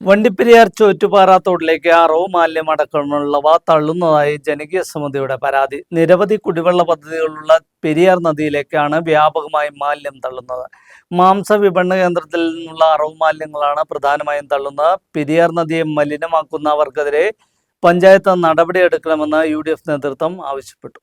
വണ്ടിപ്പെരിയാർ ചോറ്റുപാറ തോട്ടിലേക്ക് അറവ് മാലിന്യം അടക്കമുള്ളവ തള്ളുന്നതായി ജനകീയ സമിതിയുടെ പരാതി. നിരവധി കുടിവെള്ള പദ്ധതികളുള്ള പെരിയാർ നദിയിലേക്കാണ് വ്യാപകമായി മാലിന്യം തള്ളുന്നത്. മാംസ വിപണന കേന്ദ്രത്തിൽ നിന്നുള്ള അറവ് മാലിന്യങ്ങളാണ് പ്രധാനമായും തള്ളുന്നത്. പെരിയാർ നദിയെ മലിനമാക്കുന്നവർക്കെതിരെ പഞ്ചായത്ത് നടപടിയെടുക്കണമെന്ന് യു ഡി എഫ് നേതൃത്വം ആവശ്യപ്പെട്ടു.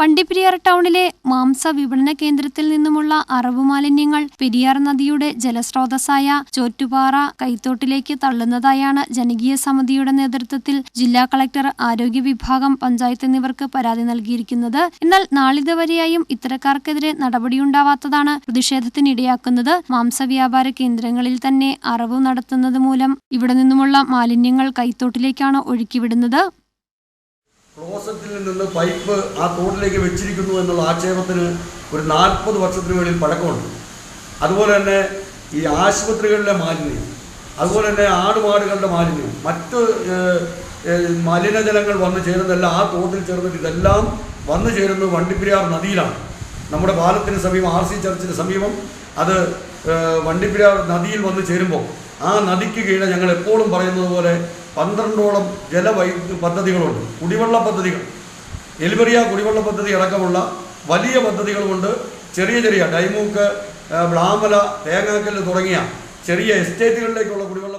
വണ്ടിപ്പെരിയാർ ടൗണിലെ മാംസ വിപണന കേന്ദ്രത്തിൽ നിന്നുമുള്ള അറവ് മാലിന്യങ്ങൾ പെരിയാർ നദിയുടെ ജലസ്രോതസ്സായ ചോറ്റുപാറ കൈത്തോട്ടിലേക്ക് തള്ളുന്നതായാണ് ജനകീയ സമിതിയുടെ നേതൃത്വത്തിൽ ജില്ലാ കളക്ടർ ആരോഗ്യ വിഭാഗം പഞ്ചായത്ത് എന്നിവർക്ക് പരാതി നൽകിയിരിക്കുന്നത്. എന്നാൽ നാളിതുവരെയായും ഇത്തരക്കാർക്കെതിരെ നടപടിയുണ്ടാവാത്തതാണ് പ്രതിഷേധത്തിനിടയാക്കുന്നത്. മാംസ വ്യാപാര കേന്ദ്രങ്ങളിൽ തന്നെ അറവ് നടത്തുന്നത് മൂലം ഇവിടെ നിന്നുമുള്ള മാലിന്യങ്ങൾ കൈത്തോട്ടിലേക്കാണ് ഒഴുക്കിവിടുന്നത്. ക്ലോസറ്റിൽ നിന്ന് പൈപ്പ് ആ തോട്ടിലേക്ക് വെച്ചിരിക്കുന്നു എന്നുള്ള ആക്ഷേപത്തിന് ഒരു നാൽപ്പത് വർഷത്തിന് മേളിൽ പഴക്കമുണ്ട്. അതുപോലെ തന്നെ ഈ ആശുപത്രികളിലെ മാലിന്യം അതുപോലെ തന്നെ ആടുമാടുകളുടെ മാലിന്യം മറ്റ് മലിനജലങ്ങൾ വന്നു ചേരുന്നതെല്ലാം ആ തോട്ടിൽ ചേർന്നിട്ട് ഇതെല്ലാം വന്നു ചേരുന്നത് വണ്ടിപ്പെരിയാർ നദിയിലാണ്. നമ്മുടെ പാലത്തിന് സമീപം ആർ സി ചർച്ചിന് സമീപം അത് വണ്ടിപ്പെരിയാർ നദിയിൽ വന്ന് ചേരുമ്പോൾ ആ നദിക്ക് കീഴെ ഞങ്ങൾ എപ്പോഴും പറയുന്നത് പോലെ പന്ത്രണ്ടോളം ജലവൈ പദ്ധതികളുണ്ട്. കുടിവെള്ള പദ്ധതികൾ. എലിബറിയ കുടിവെള്ള പദ്ധതി അടക്കമുള്ള വലിയ പദ്ധതികളുമുണ്ട് ചെറിയ ചെറിയ ഡൈമൂക്ക് ബ്ലാമല തേങ്ങാക്കല്ല് തുടങ്ങിയ ചെറിയ എസ്റ്റേറ്റുകളിലേക്കുള്ള കുടിവെള്ള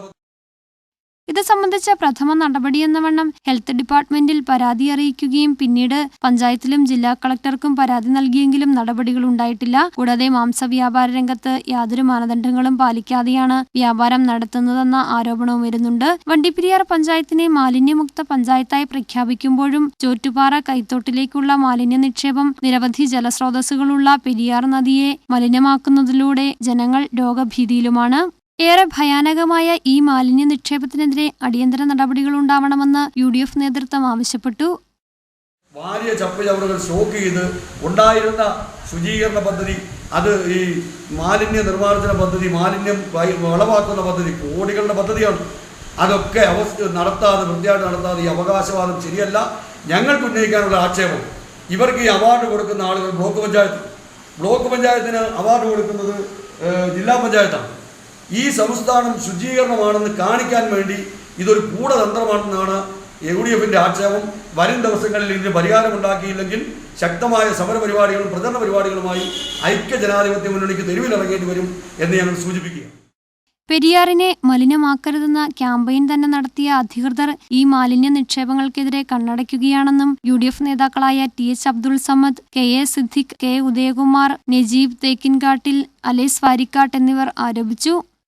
ഇത് സംബന്ധിച്ച പ്രഥമ നടപടിയെന്ന വണ്ണം ഹെൽത്ത് ഡിപ്പാർട്ട്മെന്റിൽ പരാതി അറിയിക്കുകയും പിന്നീട് പഞ്ചായത്തിലും ജില്ലാ കളക്ടർക്കും പരാതി നൽകിയെങ്കിലും നടപടികൾ ഉണ്ടായിട്ടില്ല. കൂടാതെ മാംസ വ്യാപാര രംഗത്ത് യാതൊരു മാനദണ്ഡങ്ങളും പാലിക്കാതെയാണ് വ്യാപാരം നടത്തുന്നതെന്ന ആരോപണവും വരുന്നുണ്ട്. വണ്ടിപ്പെരിയാർ പഞ്ചായത്തിനെ മാലിന്യമുക്ത പഞ്ചായത്തായി പ്രഖ്യാപിക്കുമ്പോഴും ചോറ്റുപാറ കൈത്തോട്ടിലേക്കുള്ള മാലിന്യ നിക്ഷേപം നിരവധി ജലസ്രോതസ്സുകളുള്ള പെരിയാർ നദിയെ മലിനമാക്കുന്നതിലൂടെ ജനങ്ങൾ രോഗഭീതിയിലുമാണ്. ഏറെ ഭയാനകമായ ഈ മാലിന്യ നിക്ഷേപത്തിനെതിരെ അടിയന്തര നടപടികൾ ഉണ്ടാവണമെന്ന് യു ഡി എഫ് നേതൃത്വം ആവശ്യപ്പെട്ടു. വാരിയ ചപ്പുചവറുകൾ സ്റ്റോക്ക് ചെയ്ത് ഉണ്ടായിരുന്ന ശുചീകരണ പദ്ധതി അത് ഈ മാലിന്യ നിർമ്മാർജന പദ്ധതി മാലിന്യം വളവാക്കുന്ന പദ്ധതി കോടികളുടെ പദ്ധതിയാണ്. അതൊക്കെ അവസ്ഥ നടത്താതെ വൃത്തിയായിട്ട് നടത്താതെ ഈ അവകാശവാദം ശരിയല്ല. ഞങ്ങൾക്ക് ഉന്നയിക്കാനുള്ള ആക്ഷേപം. ഇവർക്ക് ഈ അവാർഡ് കൊടുക്കുന്ന ആളുകൾ ബ്ലോക്ക് പഞ്ചായത്ത്. ബ്ലോക്ക് പഞ്ചായത്തിന് അവാർഡ് കൊടുക്കുന്നത് ജില്ലാ പഞ്ചായത്താണ്. ഈ സംസ്ഥാനം ശുചീകരണമാണെന്ന് കാണിക്കാൻ വേണ്ടി ഇതൊരു ഗൂഢതന്ത്രമാണെന്നാണ് യു ഡി എഫിന്റെ ആക്ഷേപം. വരും ദിവസങ്ങളിൽ ഇതിന് പരിഹാരമുണ്ടാക്കിയില്ലെങ്കിൽ ശക്തമായ സമര പരിപാടികളും പ്രചരണ പരിപാടികളുമായി ഐക്യ ജനാധിപത്യ മുന്നണിക്ക് തെരുവിലിറങ്ങേണ്ടി വരും എന്ന് ഞങ്ങൾ സൂചിപ്പിക്കുക പെരിയാറിനെ മലിനമാക്കരുതെന്ന ക്യാമ്പയിൻ തന്നെ നടത്തിയ അധികൃതർ ഈ മാലിന്യ നിക്ഷേപങ്ങൾക്കെതിരെ കണ്ണടയ്ക്കുകയാണെന്നും യു ഡി എഫ് നേതാക്കളായ T H Abdul Samad K A Siddique K Udayakumar Najeeb Thekkinkattil alloys Varikkattu എന്നിവർ ആരോപിച്ചു.